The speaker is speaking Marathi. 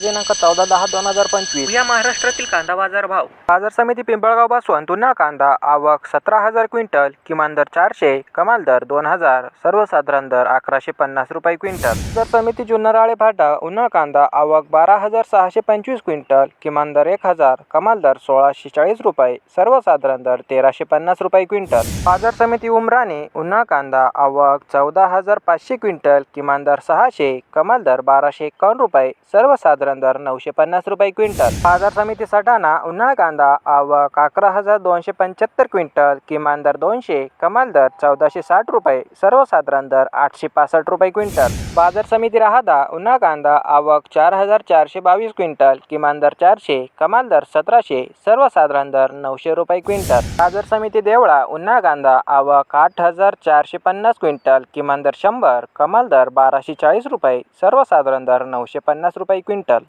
दिनांक चौदा दहा दोन हजार पंचवीस. या महाराष्ट्रातील कांदा बाजार भाव. बाजार समिती पिंपळगावपासून तुन्हा कांदा आवक सतरा हजार क्विंटल किमान दर चारशे कमाल दर दोन हजार सर्वसाधारण दर अकराशे पन्नास रुपये क्विंटल. बाजार समिती जुन्नराळे फाटा उन्हाळ कांदा आवक बारा हजार सहाशे पंचवीस क्विंटल किमान दर एक हजार कमाल दर सोळाशे चाळीस रुपये सर्वसाधारण दर तेराशे पन्नास रुपये क्विंटल. बाजार समिती उमराणे उन्हाळ कांदा आवक चौदा हजार पाचशे क्विंटल किमान दर सहाशे कमाल दर बाराशे एकावन्न रुपये सर्वसाधारण दर नऊशे पन्नास रुपये क्विंटल. बाजार समिती सटाणा उन्हाळा कांदा आवक अकरा हजार दोनशे पंच्याहत्तर क्विंटल किमान दर दोनशे कमाल दर चौदाशे साठ रुपये सर्वसाधारण दर आठशे पासष्ट रुपये क्विंटल. बाजार समिती राहादा उन्हा कांदा आवक चार हजार चारशे बावीस क्विंटल किमान दर चारशे कमाल दर सतराशे सर्वसाधारण दर नऊशे रुपये क्विंटल. बाजार समिती देवळा उन्हा कांदा आवक आठ हजार चारशे पन्नास क्विंटल किमान दर शंभर कमाल दर बाराशे चाळीस रुपये सर्वसाधारण दर नऊशे पन्नास रुपये क्विंटल.